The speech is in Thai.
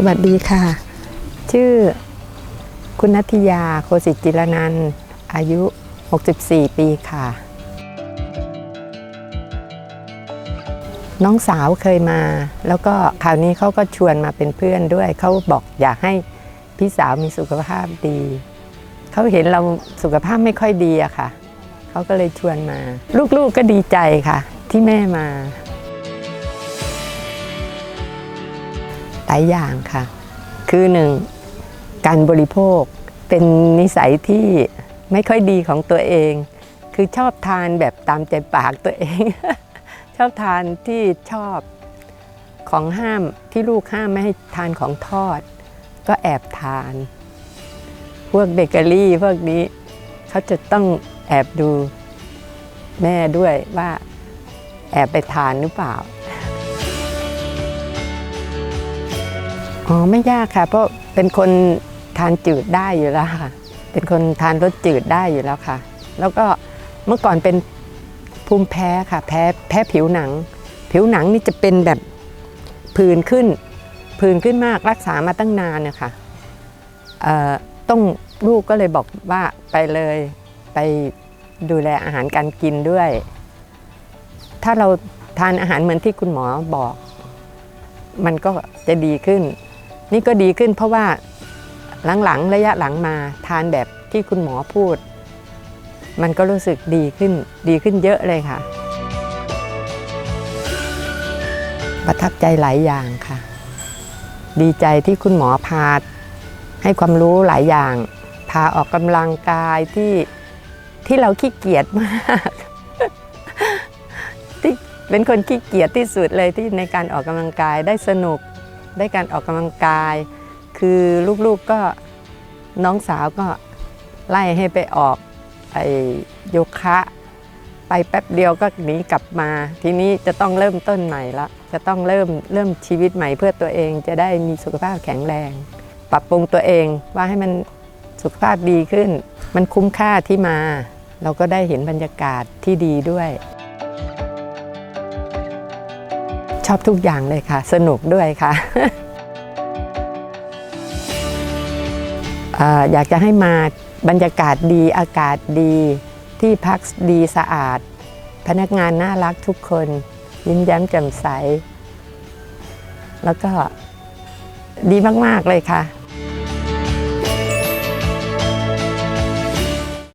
สวัสดีค่ะ ชื่อคุณนัทยาโคสิตจิรนันอายุ 64 ปีค่ะ น้องสาวเคยมา แล้วก็คราวนี้เขาก็ชวนมาเป็นเพื่อนด้วย เขาบอกอยากให้พี่สาวมีสุขภาพดี เขาเห็นเราสุขภาพไม่ค่อยดีอะค่ะ เขาก็เลยชวนมา ลูกๆก็ดีใจค่ะ ที่แม่มา หลายอย่างค่ะ คือหนึ่งการบริโภคเป็นนิสัยที่ไม่ค่อยดีของตัวเอง คือชอบทานแบบตามใจปากตัวเอง ชอบทานที่ชอบของห้ามที่ลูกห้ามไม่ให้ทานของทอด ก็แอบทาน พวกเบเกอรี่พวกนี้เขาจะต้องแอบดูแม่ด้วยว่าแอบไปทานหรือเปล่า อ๋อไม่ยากค่ะ เพราะเป็นคนทานจืดได้อยู่แล้วค่ะ เป็นคนทานรสจืดได้อยู่แล้วค่ะ แล้วก็เมื่อก่อนเป็นภูมิแพ้ค่ะแพ้แพ้ผิวหนัง ผิวหนังนี่จะเป็นแบบผื่นขึ้นผื่นขึ้นมากรักษามาตั้งนานเนี่ยค่ะต้องลูกก็เลยบอกว่าไปเลยไปดูแลอาหารการกินด้วย ถ้าเราทานอาหารเหมือนที่คุณหมอบอก มันก็จะดีขึ้น นี่ก็ดีขึ้นเพราะว่าหลังๆระยะหลังมาทานแบบที่คุณหมอพูด มันก็รู้สึกดีขึ้นดีขึ้นเยอะเลยค่ะ ประทับใจหลายอย่างค่ะ ดีใจที่คุณหมอพาให้ความรู้หลายอย่าง พาออกกำลังกายที่ที่เราขี้เกียจมากที่เป็นคนขี้เกียจที่สุดเลยที่ในการออกกำลังกายได้สนุก ได้การออกกำลังกาย คือลูกๆก็น้องสาวก็ไล่ให้ไปออกไอโยคะ ไปแป๊บเดียวก็หนีกลับมา ทีนี้จะต้องเริ่มต้นใหม่ละจะต้องเริ่มเริ่มชีวิตใหม่เพื่อตัวเองจะได้มีสุขภาพแข็งแรง ปรับปรุงตัวเองว่าให้มันสุขภาพดีขึ้น มันคุ้มค่าที่มา เราก็ได้เห็นบรรยากาศที่ดีด้วย ชอบทุกอย่างเลยค่ะ สนุกด้วยค่ะเอ่ออยากจะให้มาบรรยากาศดีอากาศดี ที่พักดีสะอาด พนักงานน่ารักทุกคน ยิ้มแย้มแจ่มใส แล้วก็ดีมาก ๆ เลยค่ะ